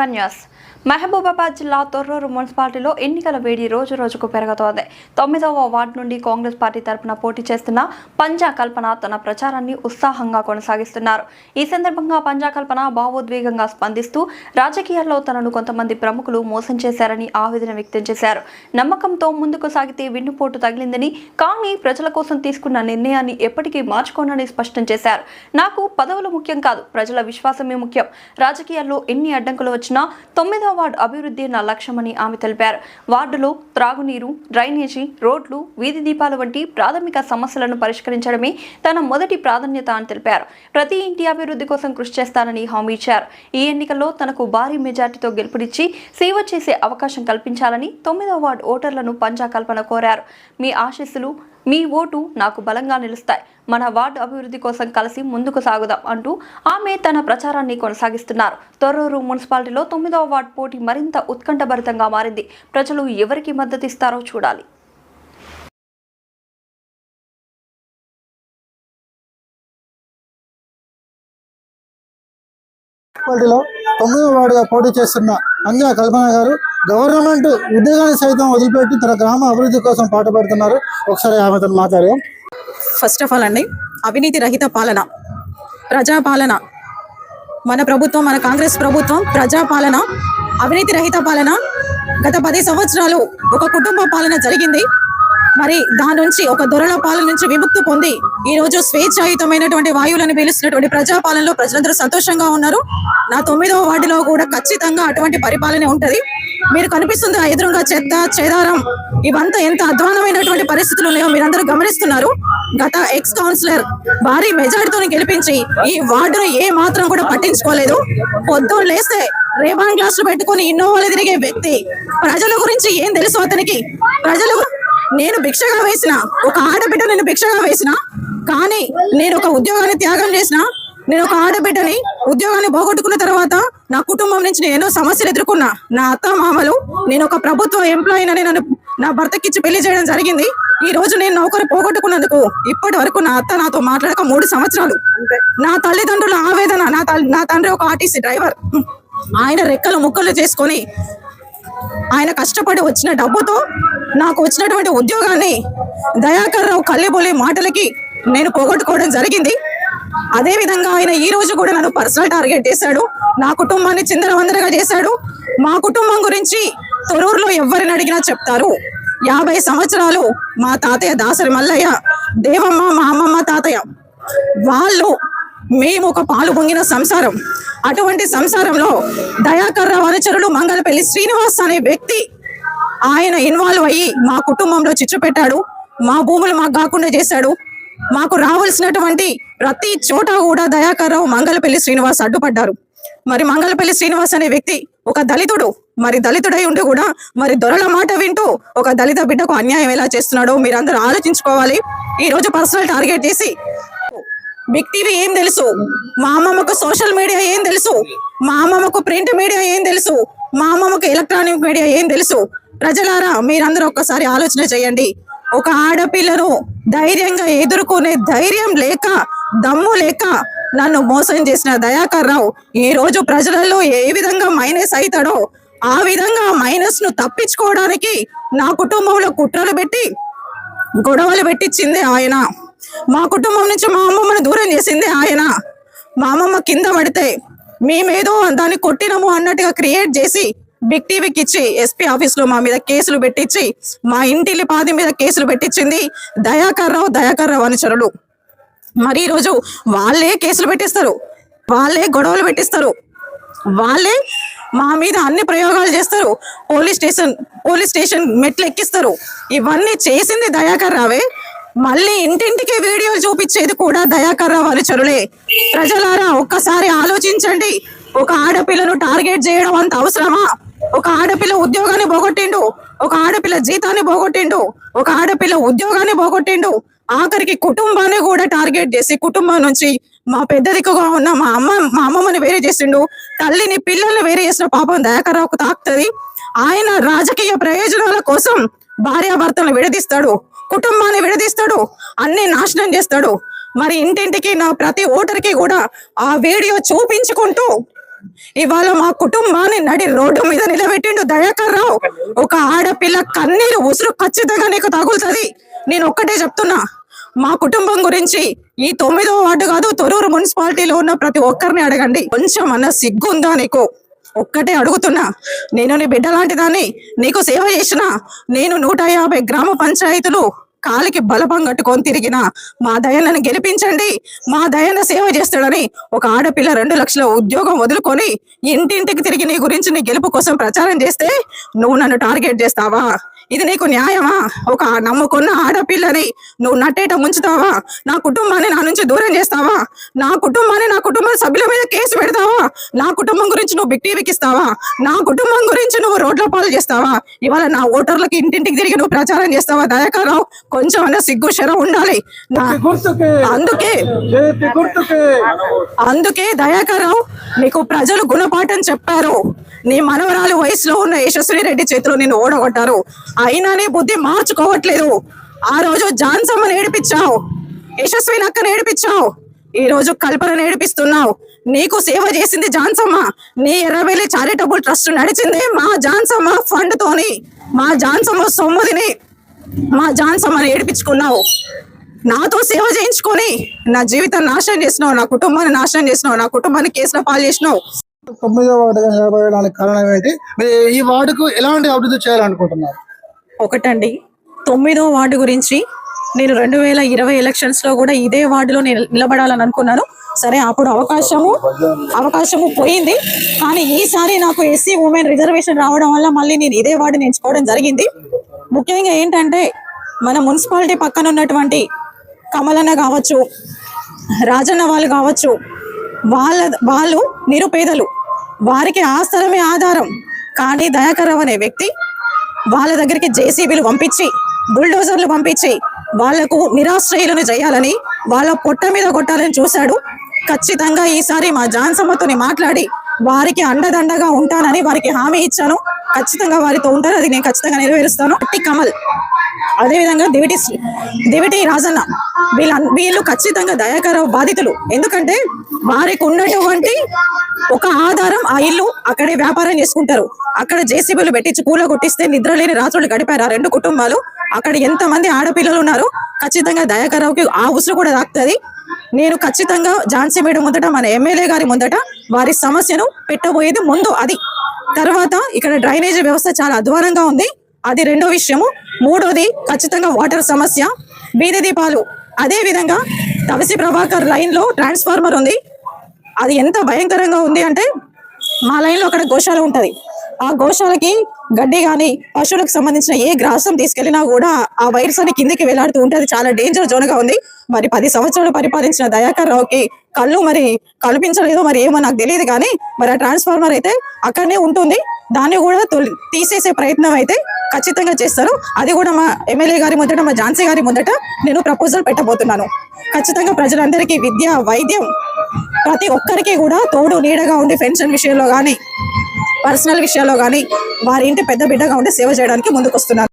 One news Mahabubabad జిల్లా తొర్రూరు మున్సిపాలిటీలో ఎన్నికల వేడి రోజు రోజుకు పెరుగుతోంది. తొమ్మిదవ వార్డు నుండి కాంగ్రెస్ పార్టీ తరపున పోటీ చేస్తున్న పంజా కల్పన తన ప్రచారాన్ని ఉత్సాహంగా కొనసాగిస్తున్నారు. ఈ సందర్భంగా పంజా కల్పన భావోద్వేగంగా స్పందిస్తూ రాజకీయాల్లో తనను కొంతమంది ప్రముఖులు మోసం చేశారని ఆవేదన వ్యక్తం చేశారు. నమ్మకంతో ముందుకు సాగితే వెన్నుపోటు తగిలిందని కానీ ప్రజల కోసం తీసుకున్న నిర్ణయాన్ని ఎప్పటికీ మార్చుకోనని స్పష్టం చేశారు. నాకు పదవులు ముఖ్యం కాదు ప్రజల విశ్వాసమే ముఖ్యం. రాజకీయాల్లో ఎన్ని అడ్డంకులు వచ్చినా తొమ్మిదవ వార్డు అభివృద్ధి నా లక్ష్యమని ఆమె తెలిపారు. వార్డులో త్రాగునీరు డ్రైనేజీ రోడ్లు వీధి దీపాలు వంటి ప్రాథమిక సమస్యలను పరిష్కరించడమే తన మొదటి ప్రాధాన్యత అని తెలిపారు. ప్రతి ఇంటి అభివృద్ధి కోసం కృషి చేస్తానని హామీ ఇచ్చారు. ఈ ఎన్నికల్లో తనకు భారీ మెజార్టీతో గెలుపునిచ్చి సేవ చేసే అవకాశం కల్పించాలని తొమ్మిదవ వార్డు ఓటర్లను పంజా కల్పన కోరారు. మీ ఆశీస్సులు మీ ఓటు నాకు బలంగా నిలుస్తాయి. మన వార్డు అభివృద్ధి కోసం కలిసి ముందుకు సాగుదాం అంటూ ఆమె తన ప్రచారాన్ని కొనసాగిస్తున్నారు. తొర్రూరు మున్సిపాలిటీలో తొమ్మిదవ వార్డు పోటీ మరింత ఉత్కంఠభరితంగా మారింది. ప్రజలు ఎవరికి మద్దతిస్తారో చూడాలి. వార్డుగా పోటీ చేస్తున్న అంజా కల్పన గారు గవర్నమెంట్ ఉద్యోగాన్ని సైతం వదిలిపెట్టి తన గ్రామ అభివృద్ధి కోసం పాటుపడుతున్నారు ఒకసారి ఆమెతో మాట్లాడాం ఫస్ట్ ఆఫ్ ఆల్ అండి అవినీతి రహిత పాలన ప్రజాపాలన మన ప్రభుత్వం మన కాంగ్రెస్ ప్రభుత్వం ప్రజాపాలన అవినీతి రహిత పాలన. గత పది సంవత్సరాలు ఒక కుటుంబ పాలన జరిగింది. మరి దాని నుంచి ఒక దొరల పాలన నుంచి విముక్తి పొంది ఈ రోజు స్వేచ్ఛాయుతమైనటువంటి వాయువులను పీలుస్తున్నటువంటి ప్రజాపాలనలో ప్రజలందరూ సంతోషంగా ఉన్నారు. నా తొమ్మిదవ వార్డులో కూడా ఖచ్చితంగా అటువంటి పరిపాలన ఉంటది. మీరు కనిపిస్తుంది ఎదురుగా చెత్త చెదారం ఇవంతా ఎంత అధ్వానమైనటువంటి పరిస్థితులు ఉన్నాయో మీరందరూ గమనిస్తున్నారు. గత ఎక్స్ కౌన్సిలర్ భారీ మెజారిటీతో గెలిపించి ఈ వార్డును ఏ మాత్రం కూడా పట్టించుకోలేదు. పొద్దున్న లేస్తే రేబాన్ గ్లాసులు పెట్టుకొని ఇన్నోవాలు తిరిగే వ్యక్తి. ప్రజల గురించి ఏం తెలుసు అతనికి? ప్రజలు నేను భిక్షగా వేసిన ఒక ఆడబిడ్డ నేను భిక్షగా వేసిన కానీ నేను ఒక ఉద్యోగాన్ని త్యాగం చేసిన నేను ఒక ఆడబిడ్డని ఉద్యోగాన్ని పోగొట్టుకున్న తర్వాత నా కుటుంబం నుంచి నేను ఎన్నో సమస్యలు ఎదుర్కొన్నా. నా అత్త మామలు నేను ఒక ప్రభుత్వ ఎంప్లాయీనని నన్ను నా భర్తకిచ్చి పెళ్ళి చేయడం జరిగింది. ఈ రోజు నేను నౌకరు పోగొట్టుకున్నందుకు ఇప్పటి వరకు నా అత్త నాతో మాట్లాడక మూడు సంవత్సరాలు. నా తల్లిదండ్రుల ఆవేదన నా నా తండ్రి ఒక ఆర్టీసీ డ్రైవర్. ఆయన రెక్కలు ముక్కలు చేసుకొని ఆయన కష్టపడి వచ్చిన డబ్బుతో నాకు వచ్చినటువంటి ఉద్యోగాన్ని దయాకర్ రావు కల్లెబోలే మాటలకి నేను పోగొట్టుకోవడం జరిగింది. అదే విధంగా ఆయన ఈ రోజు కూడా నన్ను పర్సనల్ టార్గెట్ చేశాడు. నా కుటుంబాన్ని చిందరవందరగా చేశాడు. మా కుటుంబం గురించి తొరూరులో ఎవరిని అడిగినా చెప్తారు. యాభై సంవత్సరాలు మా తాతయ్య దాసరి మల్లయ్య దేవమ్మ మా అమ్మమ్మ తాతయ్య. వాళ్ళు మేము ఒక పాలు పొంగిన సంసారం. అటువంటి సంసారంలో దయాకర్ రావు అనుచరులు మంగళపల్లి శ్రీనివాస్ అనే వ్యక్తి ఆయన ఇన్వాల్వ్ అయ్యి మా కుటుంబంలో చిచ్చు పెట్టాడు మా భూములు మాకు కాకుండా చేశాడు. మాకు రావాల్సినటువంటి ప్రతి చోట కూడా దయాకరరావు మంగళపల్లి శ్రీనివాస్ అడ్డుపడ్డారు. మరి మంగళపల్లి శ్రీనివాస్ అనే వ్యక్తి ఒక దళితుడు మరి దళితుడై ఉండి కూడా మరి దొరల మాట వింటూ ఒక దళిత బిడ్డకు అన్యాయం ఎలా చేస్తున్నాడో మీరందరూ ఆలోచించుకోవాలి. ఈ రోజు పర్సనల్ టార్గెట్ చేసి బిగ్ టీవీ ఏం తెలుసు? మా అమ్మమ్మకు సోషల్ మీడియా ఏం తెలుసు? మా అమ్మమ్మకు ప్రింట్ మీడియా ఏం తెలుసు? మా అమ్మమ్మకు ఎలక్ట్రానిక్ మీడియా ఏం తెలుసు? ప్రజలారా మీరందరూ ఒక్కసారి ఆలోచన చేయండి. ఒక ఆడపిల్లను ధైర్యంగా ఎదుర్కొనే ధైర్యం లేక దమ్ము లేక నన్ను మోసం చేసిన దయాకర్ రావు ఈ రోజు ప్రజలలో ఏ విధంగా మైనస్ అవుతాడో ఆ విధంగా మైనస్ను తప్పించుకోవడానికి నా కుటుంబంలో కుట్రలు పెట్టి గొడవలు పెట్టించింది ఆయన. మా కుటుంబం నుంచి మా అమ్మమ్మను దూరం చేసింది ఆయన. మా అమ్మమ్మ కింద పడితే మేమేదో దాన్ని కొట్టినము అన్నట్టుగా క్రియేట్ చేసి బిగ్ టీవీకి ఇచ్చి ఎస్పీ ఆఫీస్లో మా మీద కేసులు పెట్టించి మా ఇంటిలి పాది మీద కేసులు పెట్టించింది దయాకర్ రావు దయాకర్ రావు అనుచరులు. మరి ఈరోజు వాళ్ళే కేసులు పెట్టిస్తారు వాళ్ళే గొడవలు పెట్టిస్తారు వాళ్ళే మా మీద అన్ని ప్రయోగాలు చేస్తారు పోలీస్ స్టేషన్ పోలీస్ స్టేషన్ మెట్లు ఎక్కిస్తారు. ఇవన్నీ చేసింది దయాకర్ రావే. మళ్ళీ ఇంటింటికి వీడియోలు చూపించేది కూడా దయాకర్ రావు అనుచరులే. ప్రజలారా ఒక్కసారి ఆలోచించండి. ఒక ఆడపిల్లను టార్గెట్ చేయడం అంత అవసరమా? ఒక ఆడపిల్ల ఉద్యోగాన్ని పోగొట్టిండు. ఒక ఆడపిల్ల జీతాన్ని పోగొట్టిండు. ఒక ఆడపిల్ల ఉద్యోగాన్ని పోగొట్టిండు. ఆఖరికి కుటుంబాన్ని కూడా టార్గెట్ చేసి కుటుంబం నుంచి మా పెద్ద దిక్కుగా ఉన్న మా అమ్మ మా అమ్మమ్మని వేరే చేసిండు. తల్లిని పిల్లల్ని వేరే చేసిన పాపం దయాకరావుకు తాకుతుంది. ఆయన రాజకీయ ప్రయోజనాల కోసం భార్యాభర్తలను విడదీస్తాడు. కుటుంబాన్ని విడదీస్తాడు. అన్ని నాశనం చేస్తాడు. మరి ఇంటింటికి నా ప్రతి ఓటర్కి కూడా ఆ వీడియో చూపించుకుంటూ ఇవాళ మా కుటుంబాన్ని నడి రోడ్డు మీద నిలబెట్టిండు దయాకర్ రావు ఒక ఆడపిల్ల కన్నీరు ఉసురు ఖచ్చితంగా నీకు తగులుతుంది. నేను ఒక్కటే చెప్తున్నా మా కుటుంబం గురించి ఈ తొమ్మిదో వార్డు కాదు తొరూరు మున్సిపాలిటీలో ఉన్న ప్రతి ఒక్కరిని అడగండి. కొంచెం అన్న సిగ్గుందా నీకు? ఒక్కటే అడుగుతున్నా నేను నీ బిడ్డ లాంటి దాన్ని నీకు సేవ చేసిన నేను నూట యాభై గ్రామ పంచాయతీలు కాలికి బలపం కట్టుకొని తిరిగిన మా దయలను గెలిపించండి మా దయన సేవ చేస్తాడని ఒక ఆడపిల్ల రెండు లక్షల ఉద్యోగం వదులుకొని ఇంటింటికి తిరిగి నీ గురించి నీ గెలుపు కోసం ప్రచారం చేస్తే నువ్వు నన్ను టార్గెట్ చేస్తావా? ఇది నీకు న్యాయమా? ఒక నమ్ముకున్న ఆడపిల్లని నువ్వు నట్టేట ముంచుతావా? నా కుటుంబాన్ని నా నుంచి దూరం చేస్తావా? నా కుటుంబాన్ని నా కుటుంబ సభ్యుల మీద కేసు పెడతావా? నా కుటుంబం గురించి నువ్వు బిగ్ టీవీకి ఇస్తావా? నా కుటుంబం గురించి నువ్వు రోడ్ల పాలు చేస్తావా? ఇవాళ నా ఓటర్లకి ఇంటింటికి తిరిగి నువ్వు ప్రచారం చేస్తావా? దయాకరావు కొంచెం అన్న సిగ్గు శరం ఉండాలి. అందుకే. అందుకే దయాకరావు నీకు ప్రజలు గుణపాఠం చెప్పారు. నీ మనవరాలు వయసులో ఉన్న యశస్వి రెడ్డి చేతిలో నిన్ను ఓడగొట్టారు. అయినానే బుద్ధి మార్చుకోవట్లేదు. ఆ రోజు జాన్సమ్మని ఏడిపించావు. యశస్వి నక్కని ఏడిపించావు. ఈ రోజు కల్పన ఏడిపిస్తున్నావు. నీకు సేవ చేసింది జాన్సమ్మ. నీ ఎర్రవెల్లి చారిటబుల్ ట్రస్ట్ నడిచింది మా జాన్సమ్మ ఫండ్ తోని. మా జాన్సమ్మ సొమ్ముదిని మా జాన్సమ్మని ఏడిపించుకున్నావు. నాతో సేవ చేయించుకొని నా జీవితం నాశనం చేసినావు నా కుటుంబాన్ని నాశనం చేసినావు నా కుటుంబాన్ని కేసుల పాలు చేసినావు. తొమ్మిదో వార్డుగా నిలబడడానికి కారణం ఏంటి? ఈ వార్డుకు ఎలాంటి అభివృద్ధి చేయాలనుకుంటున్నారు? ఒకటండి. తొమ్మిదో వార్డు గురించి నేను రెండు వేల ఇరవై ఎలక్షన్స్లో కూడా ఇదే వార్డులో నేను నిలబడాలని అనుకున్నాను. సరే అప్పుడు అవకాశము అవకాశము పోయింది. కానీ ఈసారి నాకు ఎస్సీ ఉమెన్ రిజర్వేషన్ రావడం వల్ల మళ్ళీ నేను ఇదే వార్డుని ఎంచుకోవడం జరిగింది. ముఖ్యంగా ఏంటంటే మన మున్సిపాలిటీ పక్కన ఉన్నటువంటి కమలన్న కావచ్చు రాజన్న వాళ్ళు కావచ్చు వాళ్ళ వాళ్ళు నిరుపేదలు. వారికి ఆస్థలమే ఆధారం. కానీ దయాకరం అనే వ్యక్తి వాళ్ళ దగ్గరికి జేసీబీలు పంపించి బుల్డోజర్లు పంపించి వాళ్ళకు నిరాశ్రయులను చేయాలని వాళ్ళ పొట్ట మీద కొట్టాలని చూశాడు. ఖచ్చితంగా ఈసారి మా జాన్సమ్మతోని మాట్లాడి వారికి అండదండగా ఉంటానని వారికి హామీ ఇచ్చాను. ఖచ్చితంగా వారితో ఉంటారు అది నేను ఖచ్చితంగా నెరవేరుస్తాను. అట్టి కమల్. అదేవిధంగా దివిటి దివిటి రాజన్న వీళ్ళ వీళ్ళు ఖచ్చితంగా దయాకర బాధితులు. ఎందుకంటే వారికి ఉన్నటువంటి ఒక ఆధారం ఆ ఇల్లు అక్కడే వ్యాపారం చేసుకుంటారు. అక్కడ జేసీబీలు పెట్టించి పూల కొట్టిస్తే నిద్ర లేని రాత్రులు గడిపారు ఆ రెండు కుటుంబాలు. అక్కడ ఎంతమంది ఆడపిల్లలు ఉన్నారు? ఖచ్చితంగా దయాకరావుకి ఆ ఉసురు కూడా తాకుతుంది. నేను ఖచ్చితంగా ఝాన్సీ మేడం ముందట మన ఎమ్మెల్యే గారి ముందట వారి సమస్యను పెట్టబోయేది ముందు అది. తర్వాత ఇక్కడ డ్రైనేజీ వ్యవస్థ చాలా అధ్వానంగా ఉంది. అది రెండో విషయము. మూడవది ఖచ్చితంగా వాటర్ సమస్య. బీది దీపాలు. అదే విధంగా తలసి ప్రభాకర్ లైన్లో ట్రాన్స్ఫార్మర్ ఉంది. అది ఎంత భయంకరంగా ఉంది అంటే మా లైన్లో అక్కడ గోశాల ఉంటుంది. ఆ గోశాలకి గడ్డి కానీ పశువులకు సంబంధించిన ఏ గ్రాసం తీసుకెళ్ళినా కూడా ఆ వైరస్ అని కిందికి వేలాడుతూ ఉంటుంది చాలా డేంజర్ జోన్గా ఉంది. మరి పది సంవత్సరాలు పరిపాలించిన దయాకర్ రావుకి కళ్ళు మరి కల్పించలేదో మరి ఏమో నాకు తెలియదు కానీ మరి ఆ ట్రాన్స్ఫార్మర్ అయితే అక్కడనే ఉంటుంది. దాన్ని కూడా తొలి- తీసేసే ప్రయత్నం అయితే ఖచ్చితంగా చేస్తారు. అది కూడా మా ఎమ్మెల్యే గారి ముందట మా ఝాన్సీ గారి ముందట నేను ప్రపోజల్ పెట్టబోతున్నాను. ఖచ్చితంగా ప్రజలందరికీ విద్య వైద్యం ప్రతి ఒక్కరికి కూడా తోడు నీడగా ఉండి పెన్షన్ విషయంలో కానీ పర్సనల్ విషయాల్లో కానీ వారి ఇంటి పెద్ద బిడ్డగా ఉండి సేవ చేయడానికి ముందుకు వస్తున్నారు